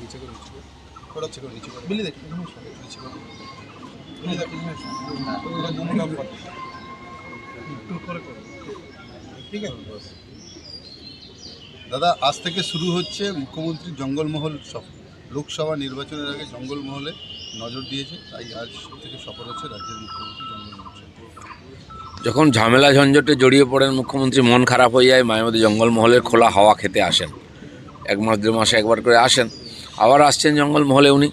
নিচে করে নিচে করে। ছিল নিচে করে। বিলি দেখি নিচে করে। বিলি দেখি। ঠিক আছে? দাদা, আজ থেকে শুরু হচ্ছে মুখ্যমন্ত্রী জঙ্গলমহল লোকসভা নির্বাচনের আগে জঙ্গলমহলে নজর দিয়েছে, তাই আজ থেকে সফর হচ্ছে রাজ্যের মুখ্যমন্ত্রী যখন ঝামেলা ঝঞ্ঝটে জড়িয়ে পড়েন, মুখ্যমন্ত্রী মন খারাপ হয়ে যায়, মায়াবতী জঙ্গলমহলের খোলা হাওয়া খেতে আসেন। এক মাস, দেড় মাসে একবার করে আসেন। আবার আসছেন জঙ্গলমহলে উনি।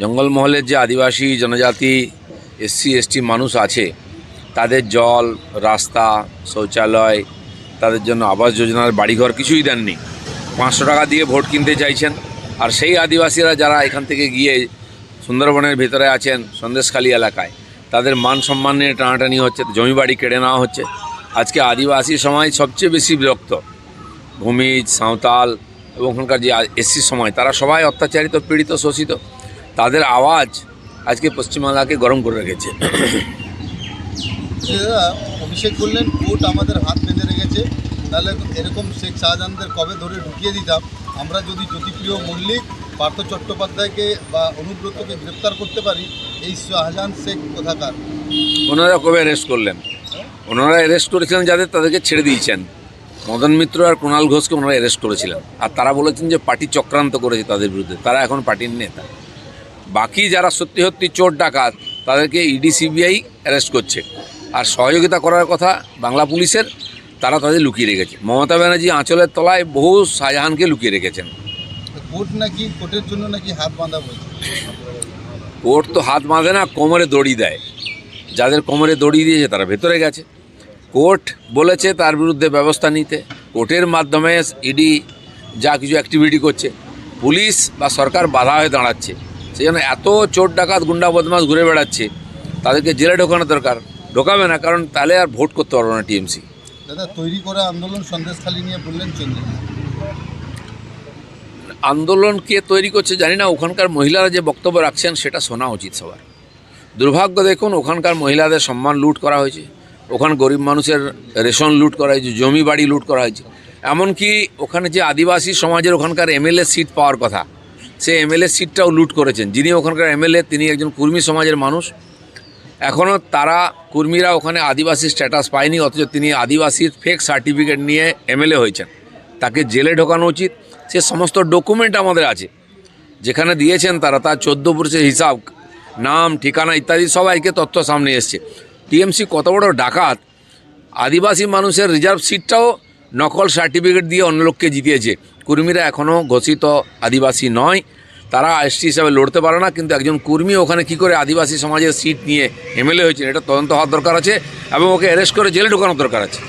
জঙ্গলমহলের যে আদিবাসী জনজাতি, এসসি, এসটি মানুষ আছে, তাদের জল, রাস্তা, শৌচালয়, তাদের জন্য আবাস যোজনার বাড়িঘর কিছুই দেননি। পাঁচশো টাকা দিয়ে ভোট কিনতে চাইছেন। আর সেই আদিবাসীরা যারা এখান থেকে গিয়ে সুন্দরবনের ভেতরে আছেন, সন্দেশখালী এলাকায়, তাদের মান সম্মান নিয়ে টানাটানি হচ্ছে, জমি বাড়ি কেড়ে নেওয়া হচ্ছে। আজকে আদিবাসী সমাজ সবচেয়ে বেশি বিরক্ত। ভূমিজ সাঁওতাল এবং ওখানকার যে এসসি সময় তারা সবাই অত্যাচারিত পীড়িত শোষিত। তাদের আওয়াজ আজকে পশ্চিমবাংলাকে গরম করে রেখেছে। অভিষেক বললেন কোর্ট আমাদের হাত বেঁধে রেখেছে। তাহলে এরকম শেখ শাহজাহানদের কবে ধরে ঢুকিয়ে দিতাম? আমরা যদি জ্যোতিপ্রিয় মল্লিক পার্থ চট্টোপাধ্যায়কে বা অনুব্রতকে গ্রেপ্তার করতে পারি এই শাহজাহান শেখ কোথাকার? ওনারা কবে অ্যারেস্ট করলেন? ওনারা অ্যারেস্ট করেছিলেন যাদের তাদেরকে ছেড়ে দিয়েছেন। মদন মিত্র আর কুণাল ঘোষকে ওনারা অ্যারেস্ট করেছিলেন। আর তারা বলেছেন যে পার্টি চক্রান্ত করেছে তাদের বিরুদ্ধে। তারা এখন পার্টির নেতা। বাকি যারা সত্যি সত্যি চোর ডাকাত তাদেরকে ইডি সিবিআই অ্যারেস্ট করছে। আর সহযোগিতা করার কথা বাংলা পুলিশের তারা তাদের লুকিয়ে রেখেছে। মমতা ব্যানার্জি আঁচলের তলায় বহু শাহজাহানকে লুকিয়ে রেখেছেন। কোর্ট নাকি কোর্টের জন্য নাকি হাত বাঁধা বলছে কোর্ট তো হাত বাঁধে না কোমরে দড়ি দেয়। যাদের কোমরে দড়ি দিয়েছে তারা ভেতরে গেছে। কোর্ট বলেছে তার বিরুদ্ধে ব্যবস্থা নিতে। কোর্টের মাধ্যমে ইডি যা কিছু অ্যাক্টিভিটি করছে পুলিশ বা সরকার বাধা হয়ে দাঁড়াচ্ছে। সেই জন্য এত চোর ডাকাত গুন্ডা বদমাস ঘুরে বেড়াচ্ছে তাদেরকে জেলে ঢোকানো দরকার। ঢোকাবে না কারণ তাহলে আর ভোট করতে পারবে না টিএমসি। দাদা তৈরি করা আন্দোলন সন্দেশখালী নিয়ে বললেন চন্দ্রিমা আন্দোলন কে তৈরি করছে জানি না ওখানকার মহিলারা যে বক্তব্য রাখছেন সেটা শোনা উচিত সবার। দুর্ভাগ্য দেখুন ওখানকার মহিলাদের সম্মান লুট করা হয়েছে। ওখানে গরিব মানুষের রেশন লুট করা হয়েছে, জমি বাড়ি লুট করা হয়েছে। এমনকি ওখানে যে আদিবাসী সমাজের ওখানকার এমএলএ সিট পাওয়ার কথা, সে এমএলএ সিটটাও লুট করেছেন। যিনি ওখানকার এমএলএ, তিনি একজন কুর্মী সমাজের মানুষ। এখনও তারা কর্মীরা ওখানে আদিবাসী স্ট্যাটাস পায়নি, অথচ তিনি আদিবাসীর ফেক সার্টিফিকেট নিয়ে এমএলএ হয়েছেন। তাকে জেলে ঢোকানো উচিত। সে সমস্ত ডকুমেন্ট আমাদের আছে। যেখানে দিয়েছেন তারা, তার চোদ্দ পুরুষের হিসাব, নাম, ঠিকানা ইত্যাদি সবাইকে তথ্য সামনে এসছে। টিএমসি কত বড় ডাকাত? আদিবাসী মানুষের রিজার্ভ সিটটাও নকল সার্টিফিকেট দিয়ে অন্য লোককে জিতিয়েছে। কর্মীরা এখনও ঘোষিত আদিবাসী নয়। তারা এসটি হিসাবে লড়তে পারে না, কিন্তু একজন কর্মী ওখানে কি করে আদিবাসী সমাজের সিট নিয়ে এমএলএ হয়েছে এটা তদন্ত হওয়ার দরকার আছে এবং ওকে অ্যারেস্ট করে জেলে ঢোকানোর দরকার আছে।